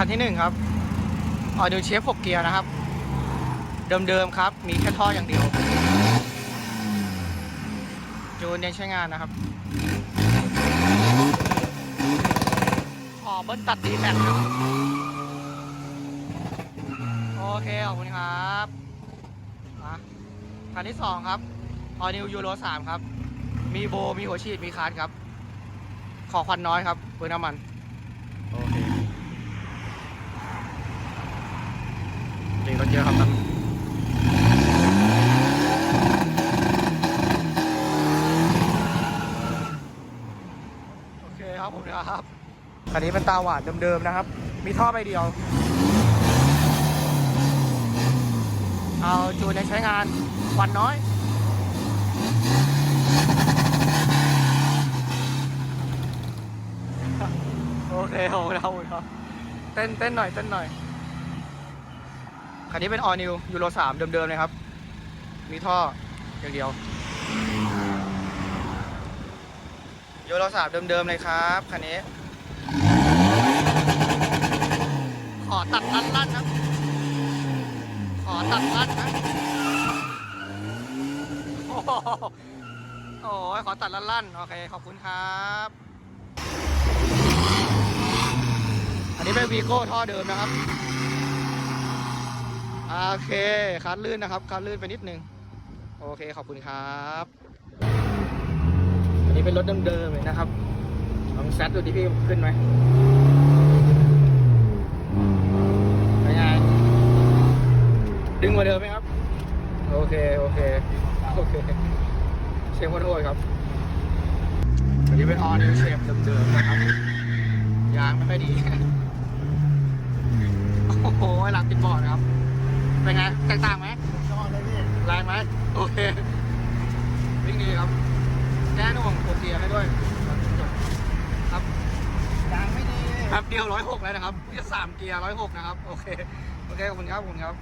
คันที่หนึ่งครับออดิวเชฟ6เกียร์นะครับ เดิมๆครับ มีแค่ท่ออย่างเดียวจูนยังใช้งานนะครับขอเบิ้ลตัดดีแม็กครับ โอเค ขอบคุณครับมาคันที่สองครับออนิวยูโรสามครับ มีโบ มีหัวฉีด มีคาร์ดครับ ขอควันน้อยครับเปลือน้ำมัน โอเคจริงรถเยอะครับนั้นโอเครับผมนะครับคันนี้เป็นตาหวานเดิมๆนะครับ มีท่อใบเดียว เอาจูนในใช้งานควันน้อยโอเคโอ้เราครับเต้นเต้นหน่อยเต้นหน่อยคันนี้เป็นออนิวยูโรสามเดิมๆเลยครับ มีท่ออย่างเดียว โยโรสามเดิมๆเลยครับคันนี้ ขอตัดลั่นลั่นๆครับ ขอตัดลั่นนะโอ้โหโอ้ยขอตัดลั่นลั่นโอเค ขอบคุณครับ อันนี้เป็นวีโก้ท่อเดิมนะครับ โอเคคัดลื่นนะครับคัดลื่นไปนิดนึง โอเค ขอบคุณครับ นนี้เป็นรถเดิมๆเลยนะครับลองแซดดูดิพี่ขึ้นไหมเป็นไงดึงมาเดิมไหมครับ โอเค โอเค โอเค เชฟขอโทษครับอันนี้เป็นออนิวเชฟเดิมๆนะครับ ยางไม่ค่อยดี โอ้โหหลังติดบอร์ดครับ เป็นไง แตกต่างไหมชอบเลยพี่แรงไหมโอเควิ่งดีครับแก้หน่วง ลียร์ให้ด้วยครับยางไม่ดีครับเดียวร้อยหกแล้วนะครับจะสามเกียร์ร้อยหกนะครับ โอเค โอเค ขอบคุณครับ ขอบคุณครับ